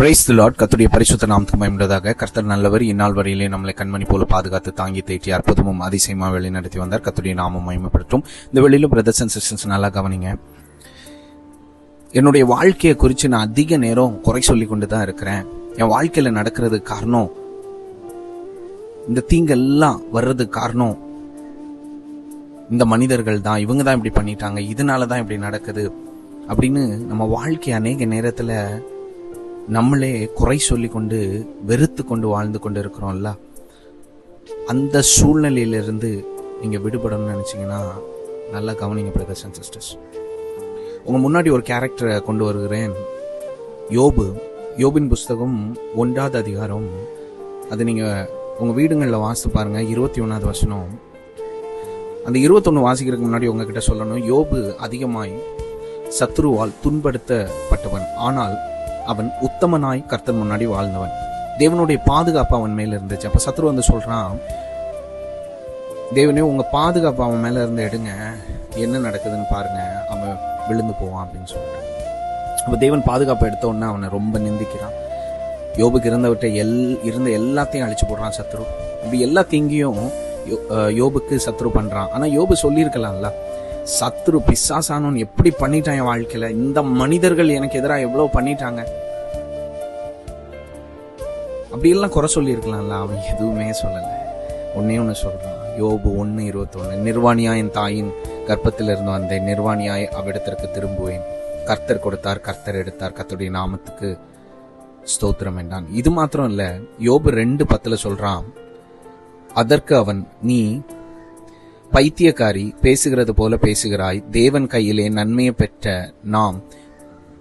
Praise the Lord கத்துடைய பரிசுத்த நாமத்துக்கு மயமுள்ளதாக கர்த்தர் நல்லவர் இந்நாள் வரையிலே நம்மளை கண்மணி போல பாதுகாத்து தாங்கி தேற்றி அற்புதமும் அதிசயமாக வழி நடத்தி வந்தார். கத்துடைய நாமம் மயமப்படுத்தும் இந்த வெளியிலும் பிரதர்ஸ் அண்ட் சிஸ்டர்ஸ் நல்லா கவனிங்க. என்னுடைய வாழ்க்கையை குறித்து நான் அதிக நேரம் குறை சொல்லி கொண்டு தான் இருக்கிறேன். என் வாழ்க்கையில் நடக்கிறதுக்கு காரணம் இந்த தீங்கெல்லாம் வர்றதுக்கு காரணம் இந்த மனிதர்கள் தான் இவங்க தான் இப்படி பண்ணிட்டாங்க இதனால தான் இப்படி நடக்குது அப்படின்னு நம்ம வாழ்க்கை அநேக நேரத்தில் நம்மளே குறை சொல்லி கொண்டு வெறுத்து கொண்டு வாழ்ந்து கொண்டு இருக்கிறோம்ல அந்த சூழ்நிலையிலிருந்து நீங்கள் விடுபடணும்னு நினச்சிங்கன்னா நல்லா கவனிங்க பிரதர்ஸ் அண்ட் சிஸ்டர்ஸ். உங்கள் முன்னாடி ஒரு கேரக்டரை கொண்டு வருகிறேன். யோபு. யோபின் புஸ்தகம் ஒன்றாவது அதிகாரம். அது நீங்கள் உங்கள் வீடுங்களில் வாசித்து பாருங்கள் இருபத்தி ஒன்றாவது வசனம். அந்த இருபத்தொன்று வாசிக்கிறதுக்கு முன்னாடி உங்ககிட்ட சொல்லணும். யோபு அதிகமாய் சத்ருவால் துன்படுத்தப்பட்டவன். ஆனால் அவன் உத்தமனாய் கர்த்தர் முன்னாடி வாழ்ந்தவன். தேவனுடைய பாதுகாப்பு அவன் மேல இருந்துச்சு. அப்ப சத்ரு வந்து சொல்றான் தேவனே உங்க பாதுகாப்பு அவன் மேல இருந்து எடுங்க. என்ன நடக்குதுன்னு பாருங்க. அவன் விழுந்து போவான் அப்படின்னு சொல்லிட்டு அப்ப தேவன் பாதுகாப்பு எடுத்த உடனே அவனை ரொம்ப நிந்திக்கிறான். யோபுக்கு இருந்தவற்றை எல் இருந்த எல்லாத்தையும் அழிச்சு போடுறான் சத்ரு. இப்படி எல்லா தீங்கியும் யோ- யோபுக்கு சத்ரு பண்றான். ஆனா யோபு சொல்லியிருக்கலாம்ல. சத்ரு பிசாசானவன் எப்படி பண்ணிட்டான் என் வாழ்க்கையில? இந்த மனிதர்கள் எனக்கு எதிராக எவ்வளவு பண்ணிட்டாங்க? அப்படியெல்லாம் குறை சொல்லியிருக்கலாம்ல அவன் எதுவுமே சொல்லலை. ஒன்னே ஒன்று சொல்றான். யோபு ஒன்று இருபத்தொன்னு நிர்வாணியா என் தாயின் கர்ப்பத்திலிருந்து வந்தேன். நிர்வாணியாய் அவ்விடத்திற்கு திரும்புவேன். கர்த்தர் கொடுத்தார் கர்த்தர் எடுத்தார். கர்த்தருடைய நாமத்துக்கு ஸ்தோத்திரம் என்றான். இது மாத்திரம் இல்லை யோபு ரெண்டு பத்தில் சொல்கிறான் அதற்கு அவன் நீ பைத்தியக்காரி பேசுகிறது போல பேசுகிறாய். தேவன் கையிலே நன்மையை பெற்ற நாம்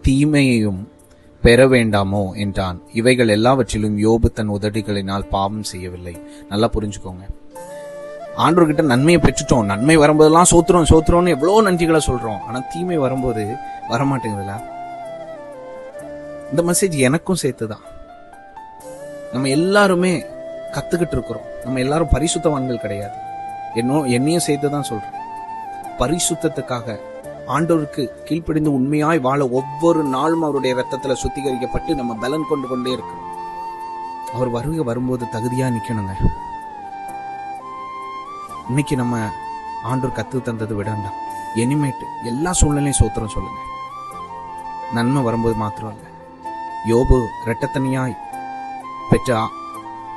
தீமையையும் பெற வேண்டாமோ? என்றான். இவைகள் எல்லாவற்றிலும் யோபு தன் உதடுகளினால் பாவம் செய்யவில்லை. நல்லா புரிஞ்சுக்கோங்க. ஆண்டோர்கிட்ட நன்மையை பெற்றுட்டோம். நன்மை வரும்போதெல்லாம் சோத்துறோம் சோத்துறோம்னு எவ்வளோ நன்றிகளை சொல்றோம். ஆனால் தீமை வரும்போது வரமாட்டேங்குதுல இந்த மெசேஜ் எனக்கும் சேர்த்து தான் நம்ம எல்லாருமே கத்துக்கிட்டு இருக்கிறோம். நம்ம எல்லாரும் பரிசுத்தவான்கள் கிடையாது. என்னோ என்னையும் சேர்த்து தான் சொல்றேன். பரிசுத்தத்துக்காக ஆண்டோருக்கு கீழ்ப்படிந்து உண்மையாய் வாழ ஒவ்வொரு நாளும் அவருடைய ரத்தத்துல சுத்திகரிக்கப்பட்டு நம்ம பலன் கொண்டு கொண்டே இருக்கணும் அவர் வருகை வரும்போது தகுதியா நிக்கணுங்க. இன்னைக்கு நம்ம ஆண்டோர் கத்து தந்தது விடண்டாம் இனிமேட்டு எல்லா சூழ்நிலையும் சோத்திரம் சொல்லுங்க. நன்மை வரும்போது மாத்திரம் இல்லை. யோபு ரெட்டத்தனியாய் பெற்ற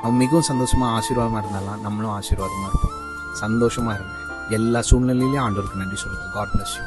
அவன் மிகவும் சந்தோஷமா ஆசீர்வாதமா இருந்தாலாம் நம்மளும் ஆசீர்வாதமா இருப்போம். சந்தோஷமா இருங்க. எல்லா சூழ்நிலையிலையும் ஆண்டவருக்கு நன்றி சொல்லுங்கள் காட் பிளஸ் யூ